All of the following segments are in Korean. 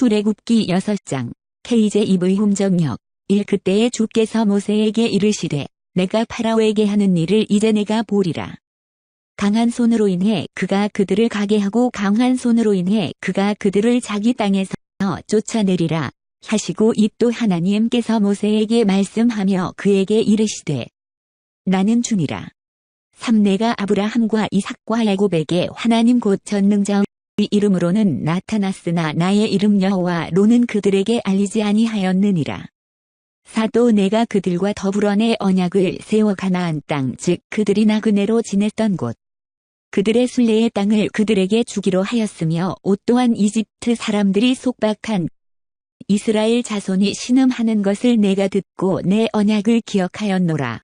출애굽기 6장 KJ 이브의 hum정역 1 그때에 주께서 모세에게 이르시되 내가 파라오에게 하는 일을 이제 내가 보리라. 강한 손으로 인해 그가 그들을 가게 하고 강한 손으로 인해 그가 그들을 자기 땅에서 쫓아내리라 하시고 이 또 하나님께서 모세에게 말씀하며 그에게 이르시되 나는 주니라. 3 내가 아브라함과 이삭과 야곱에게 하나님 곧 전능자의 이름으로는 나타났으나 나의 이름 여호와로는 그들에게 알리지 아니하였느니라. 사도 내가 그들과 더불어 내 언약을 세워 가나안 땅 즉 그들이 나그네로 지냈던 곳 그들의 순례의 땅을 그들에게 주기로 하였으며 옷 또한 이집트 사람들이 속박한 이스라엘 자손이 신음하는 것을 내가 듣고 내 언약을 기억하였노라.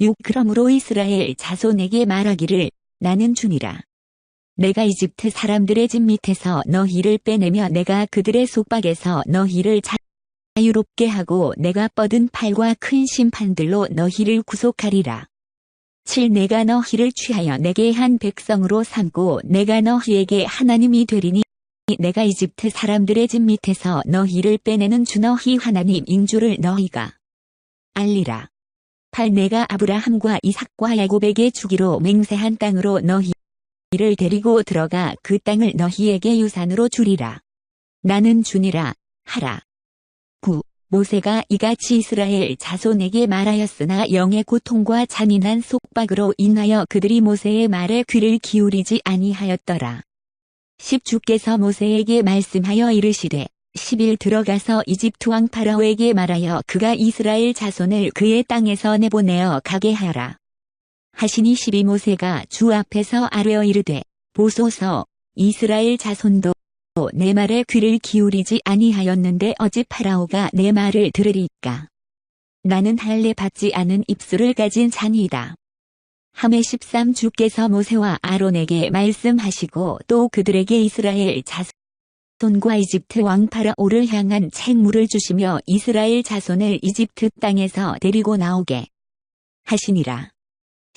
6 그러므로 이스라엘 자손에게 말하기를 나는 주니라. 내가 이집트 사람들의 집 밑에서 너희를 빼내며 내가 그들의 속박에서 너희를 자유롭게 하고 내가 뻗은 팔과 큰 심판들로 너희를 구속하리라. 7 내가 너희를 취하여 내게 한 백성으로 삼고 내가 너희에게 하나님이 되리니 내가 이집트 사람들의 집 밑에서 너희를 빼내는 주 너희 하나님 인주를 너희가 알리라. 8 내가 아브라함과 이삭과 야곱에게 주기로 맹세한 땅으로 너희 를 데리고 들어가 그 땅을 너희에게 유산으로 주리라. 나는 주니라 하라. 9 모세가 이같이 이스라엘 자손에게 말하였으나 영의 고통과 잔인한 속박으로 인하여 그들이 모세의 말에 귀를 기울이지 아니하였더라. 10 주께서 모세에게 말씀하여 이르시되 10일 들어가서 이집트 왕 파라오에게 말하여 그가 이스라엘 자손을 그의 땅에서 내보내어 가게 하라. 하시니 12 모세가 주 앞에서 아뢰어 이르되 보소서 이스라엘 자손도 내 말에 귀를 기울이지 아니하였는데 어찌 파라오가 내 말을 들으리까. 나는 할례 받지 않은 입술을 가진 자니이다. 함의 13 주께서 모세와 아론에게 말씀하시고 또 그들에게 이스라엘 자손과 이집트 왕 파라오를 향한 책무를 주시며 이스라엘 자손을 이집트 땅에서 데리고 나오게 하시니라.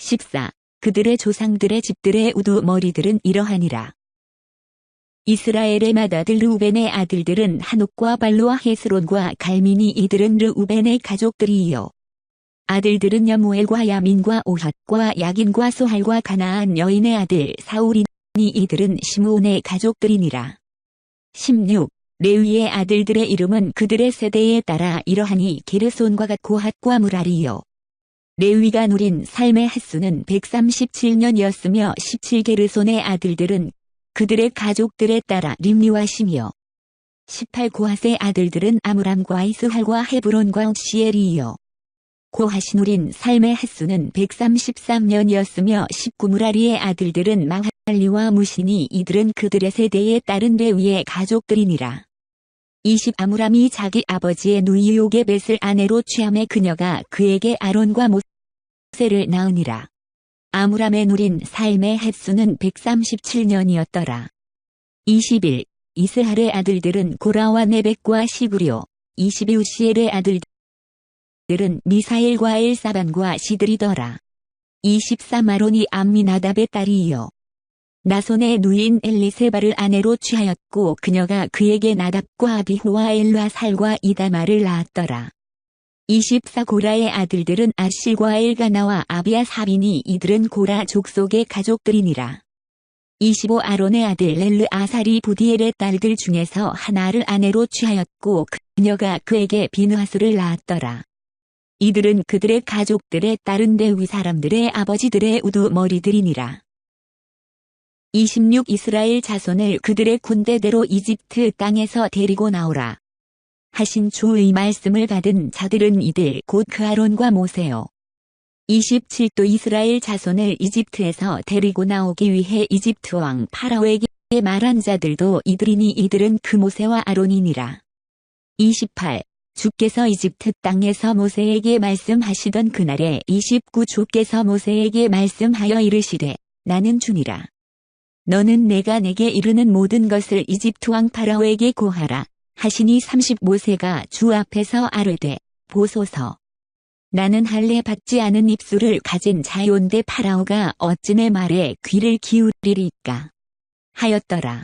14. 그들의 조상들의 집들의 우두머리들은 이러하니라. 이스라엘의 맏아들 르우벤의 아들들은 한옥과 발로와 헤스론과 갈민이 이들은 르우벤의 가족들이요. 아들들은 여무엘과 야민과 오핫과 야긴과 소할과 가나안 여인의 아들 사울이니 이들은 시므온의 가족들이니라. 16. 레위의 아들들의 이름은 그들의 세대에 따라 이러하니 게르손과 갓 고핫과 무라리요. 레위가 누린 삶의 횟수는 137년이었으며 17게르손의 아들들은 그들의 가족들에 따라 림리와 시며 18 고핫의 아들들은 아므람과 이스할과 헤브론과 시엘이요. 고하시 누린 삶의 횟수는 133년이었으며 19무라리의 아들들은 마할리와 무시니 이들은 그들의 세대에 따른 레위의 가족들이니라. 20 아므람이 자기 아버지의 누이 요게벳을 아내로 취함에 그녀가 그에게 아론과 모 세를 낳으니라. 아므람의 누린 삶의 횟수는 137년이었더라. 21 이스할의 아들들은 고라와 네벡과 시구리오 22 우시엘의 아들들 들은 미사엘과 엘사반과 시들이더라. 23 아론이 암미나답의 딸이요. 나손의 누인 엘리세바를 아내로 취하였고 그녀가 그에게 나답과 아비후와 엘라살과 이다마를 낳았더라. 24 고라의 아들들은 아실과 엘가나와 아비아 사비니 이들은 고라 족속의 가족들이니라. 25 아론의 아들 렐르 아사리 부디엘의 딸들 중에서 하나를 아내로 취하였고 그녀가 그에게 비느하스를 낳았더라. 이들은 그들의 가족들의 다른 대위 사람들의 아버지들의 우두머리들이니라. 26 이스라엘 자손을 그들의 군대대로 이집트 땅에서 데리고 나오라. 하신 주의 말씀을 받은 자들은 이들 곧 그 아론과 모세요. 27도 이스라엘 자손을 이집트에서 데리고 나오기 위해 이집트 왕 파라오에게 말한 자들도 이들이니 이들은 그 모세와 아론이니라. 28 주께서 이집트 땅에서 모세에게 말씀하시던 그날에 29 주께서 모세에게 말씀하여 이르시되 나는 주니라. 너는 내가 내게 이르는 모든 것을 이집트 왕 파라오에게 고하라. 하시니 30 모세가 주 앞에서 아뢰되 보소서. 나는 할례 받지 않은 입술을 가진 자연대 파라오가 어찌 내 말에 귀를 기울이리까 하였더라.